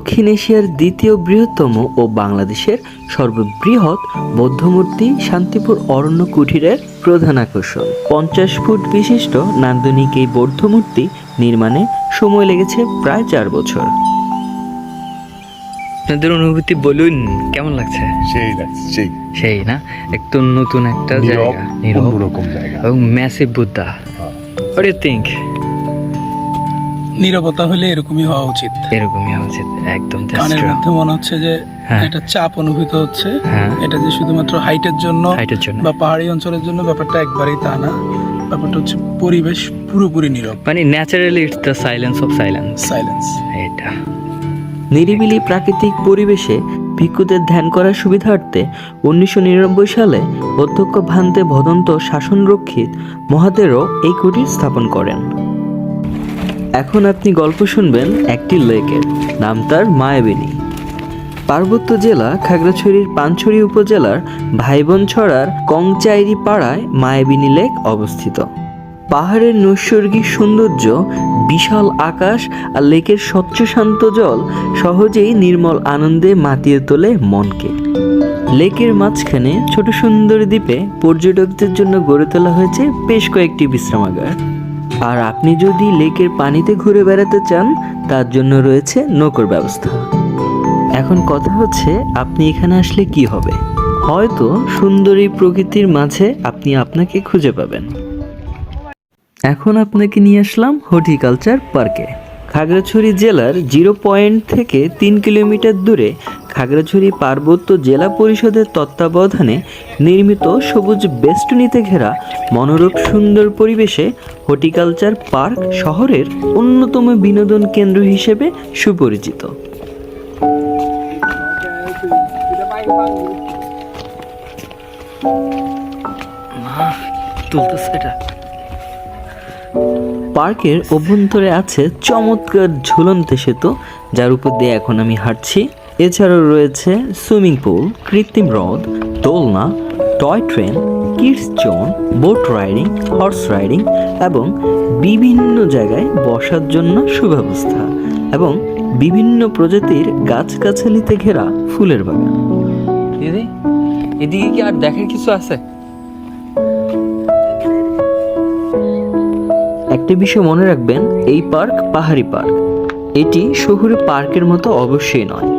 দক্ষিণ এশিয়ার দ্বিতীয় বৃহত্তম ও বাংলাদেশের সর্ববৃহৎ বৌদ্ধমূর্তি শান্তিপুর অরণ্য কুঠিরের প্রধান আকর্ষণ। পঞ্চাশ ফুট বিশিষ্ট নান্দনিক এই বৌদ্ধ মূর্তি নির্মাণে সময় লেগেছে প্রায় চার বছর। আপনাদের অনুভূতি বলুন কেমন লাগছে? সেই লাগছে সেই। সেই না? একটু নতুন একটা জায়গা অন্যরকম জায়গা। এবং massive Buddha what you think নীরবতা হলে এরকমই হওয়া উচিত। এরকমই হওয়া উচিত একদম কানের মধ্যে মনে হচ্ছে যে হ্যাঁ। একটা চাপ অনুভূত হচ্ছে। হ্যাঁ। এটা যে শুধুমাত্র হাইটের জন্য হাইটের জন্য। বা পাহাড়ি অঞ্চলের জন্য ব্যাপারটা একবারেই তা না। ব্যাপারটা হচ্ছে পরিবেশ পুরোপুরি নীরব। মানে naturally it's the silence of silence silence এটা। নিরিবিলি প্রাকৃতিক পরিবেশে ভিক্ষুদের ধ্যান করার সুবিধার্থে উনিশশো নিরানব্বই সালে অধ্যক্ষ ভান্তে ভদন্ত শাসনরক্ষিত মহাদেরও এই কুটির স্থাপন করেন। এখন আপনি গল্প শুনবেন একটি লেকের নাম তার মায়াবিনী। পার্বত্য জেলা খাগড়াছড়ির পানছড়ি উপজেলার ভাইবনছড়ার কংচাইরি পাড়ায় মায়াবিনী লেক অবস্থিত। পাহাড়ের নৈসর্গিক সৌন্দর্য, বিশাল আকাশ আর লেকের স্বচ্ছ শান্ত জল সহজেই নির্মল আনন্দে মাতিয়ে তোলে মনকে। লেকের মাঝখানে ছোট সুন্দর দ্বীপে পর্যটকদের জন্য গড়ে তোলা হয়েছে বেশ কয়েকটি বিশ্রামাগার। আর আপনি যদি লেকের পানিতে ঘুরে বেড়াতে চান, তার জন্য রয়েছে নৌকোর ব্যবস্থা। এখন কথা হচ্ছে, আপনি এখানে আসলে কি হবে? হয়তো সুন্দরী প্রকৃতির মাঝে আপনি আপনাকে খুঁজে পাবেন। এখন আপনাকে নিয়ে আসলাম হর্টিকালচার পার্কে। খাগড়াছড়ি জেলার জিরো পয়েন্ট থেকে তিন কিলোমিটার দূরে খাগড়াছড়ি পার্বত্য জেলা পরিষদের তত্ত্বাবধানে নির্মিত সবুজ বেষ্টনীতে ঘেরা মনোরূপ সুন্দর পরিবেশে হর্টিকালচার পার্ক শহরের অন্যতম বিনোদন কেন্দ্র হিসেবে সুপরিচিত। তুলতেছে পার্কের অভ্যন্তরে আছে চমৎকার ঝুলন্ত সেতু, যার উপর দিয়ে এখন আমি হাঁটছি। এছাড়াও রয়েছে সুইমিং পুল, কৃত্রিম হ্রদ দোলনা, toy train, kids zone, boat riding, horse riding এবং বিভিন্ন জায়গায় বসার জন্য সুব্যবস্থা এবং বিভিন্ন প্রজাতির গাছগাছালিতে ঘেরা ফুলের বাগান। দিদি, এদিকে কি আর দেখার কিছু আছে? একটা বিষয় মনে রাখবেন, এই পার্ক পাহাড়ি পার্ক। এটি শহুরে পার্কের মতো অবশ্যই নয়।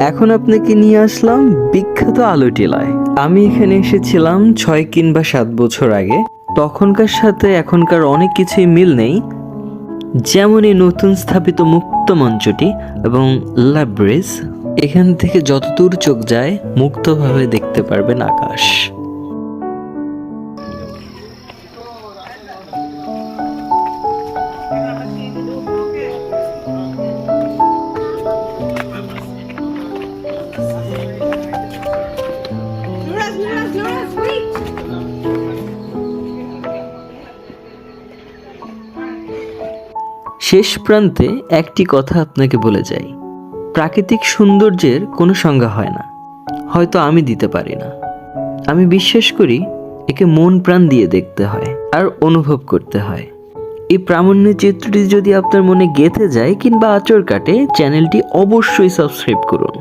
এখন আপনাকে নিয়ে আসলাম বিখ্যাত আলো টিলায় আমি এখানে এসেছিলাম ছয় কিংবা সাত বছর আগে। তখনকার সাথে এখনকার অনেক কিছুই মিল নেই। যেমন এই নতুন স্থাপিত মুক্ত মঞ্চটি এবং লাইব্রেরিজ এখান থেকে যতদূর চোখ যায়, মুক্তভাবে দেখতে পারবেন আকাশ। শেষ প্রান্তে একটি কথা আপনাকে বলে যাই। প্রাকৃতিক সৌন্দর্যের কোনো সংজ্ঞা হয় না। হয়তো আমি দিতে পারি না। আমি বিশ্বাস করি একে মন প্রাণ দিয়ে দেখতে হয়, আর অনুভব করতে হয়। এই প্রামাণ্য চিত্রটি যদি আপনার মনে গেঁথে যায় কিংবা আচর কাটে, চ্যানেলটি অবশ্যই সাবস্ক্রাইব করুন।